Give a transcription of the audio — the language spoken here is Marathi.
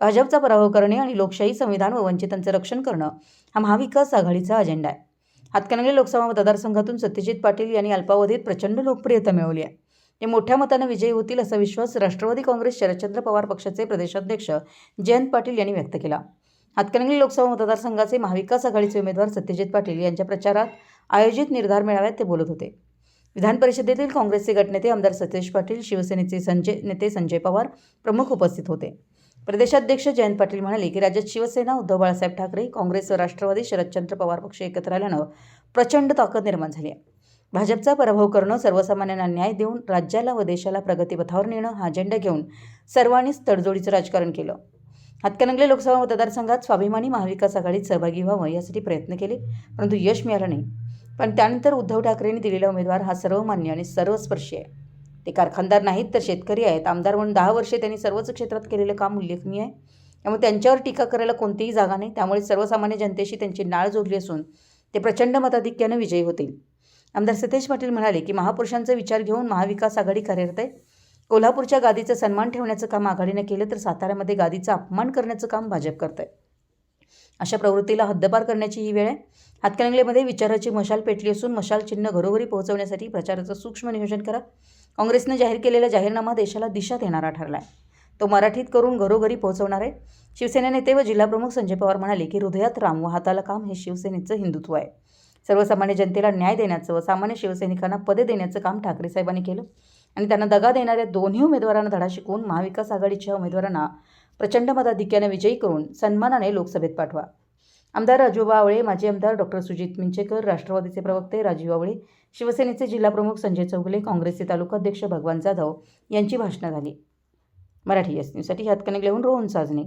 भाजपचा पराभव करणे आणि लोकशाही संविधान व वंचितांचं रक्षण करणं हा महाविकास आघाडीचा अजेंडा आहे. हातकणंगले लोकसभा मतदारसंघातून सत्यजित पाटील यांनी अल्पावधीत प्रचंड लोकप्रियता मिळवली आहे. ते मोठ्या मतानं विजयी होतील असा विश्वास राष्ट्रवादी काँग्रेस शरदचंद्र पवार पक्षाचे प्रदेशाध्यक्ष जयंत पाटील यांनी व्यक्त केला. हातकणंगले लोकसभा मतदारसंघाचे महाविकास आघाडीचे उमेदवार सत्यजित पाटील यांच्या प्रचारात आयोजित निर्धार मेळाव्यात ते बोलत होते. विधान परिषदेतील काँग्रेसचे गटनेते आमदार सतेज पाटील शिवसेनेचे संजय नेते संजय पवार प्रमुख उपस्थित होते. प्रदेशाध्यक्ष जयंत पाटील म्हणाले की राज्यात शिवसेना उद्धव बाळासाहेब ठाकरे काँग्रेस व राष्ट्रवादी शरदचंद्र पवार पक्ष एकत्र आल्यानं प्रचंड ताकद निर्माण झाली आहे. भाजपचा पराभव करणं सर्वसामान्यांना न्याय देऊन राज्याला व देशाला प्रगतीपथावर नेणं हा अजेंडा घेऊन सर्वांनीच तडजोडीचं राजकारण केलं. हातकणंगले लोकसभा मतदारसंघात स्वाभिमानी महाविकास आघाडीत सहभागी व्हावं यासाठी प्रयत्न केले परंतु यश मिळालं नाही. पण त्यानंतर उद्धव ठाकरेंनी दिलेला उमेदवार हा सर्वमान्य आणि सर्वस्पर्शी आहे. ते कारखानदार नाहीत तर शेतकरी आहेत. आमदार म्हणून दहा वर्षे त्यांनी सर्वच क्षेत्रात केलेलं काम उल्लेखनीय आहे. त्यामुळे त्यांच्यावर टीका करायला कोणतीही जागा नाही. त्यामुळे सर्वसामान्य जनतेशी त्यांची नाळ जोडली असून ते प्रचंड मताधिक्यानं विजयी होतील. आमदार सतेज पाटील म्हणाले की महापुरुषांचा विचार घेऊन महाविकास आघाडी कार्यरत आहे. कोल्हापूरच्या गादीचा सन्मान ठेवण्याचं काम आघाडीनं केलं तर साताऱ्यामध्ये गादीचा अपमान करण्याचं काम भाजप करत आहे अशा प्रवृत्तीला हद्दपार करण्याची ही वेळ आहे. हातकणंगलेमध्ये विचाराची मशाल पेटली असून मशाल चिन्ह घरोघरी पोहोचवण्यासाठी प्रचाराचं सूक्ष्म नियोजन करा. काँग्रेसनं जाहीर केलेला जाहीरनामा देशाला दिशा देणारा ठरला आहे तो मराठीत करून घरोघरी पोहोचवणार आहे. शिवसेना नेते व जिल्हाप्रमुख संजय पवार म्हणाले की हृदयात राम व हाताला काम हे शिवसेनेचं हिंदुत्व आहे. सर्वसामान्य जनतेला न्याय देण्याचं व सामान्य शिवसैनिकांना पदे देण्याचं काम ठाकरे साहेबांनी केलं. आणि त्यांना दगा देणाऱ्या दोन्ही उमेदवारांना धडा शिकवून महाविकास आघाडीच्या उमेदवारांना प्रचंड मताधिक्याने विजयी करून सन्मानाने लोकसभेत पाठवा. आमदार राजू आवळे माजी आमदार डॉक्टर सुजित मिंचेकर राष्ट्रवादीचे प्रवक्ते राजीव आवळे शिवसेनेचे जिल्हाप्रमुख संजय चौगले काँग्रेसचे तालुकाध्यक्ष भगवान जाधव यांची भाषणं झाली. मराठी एस न्यूजसाठी हातकणंगलेहून रोहन साजणे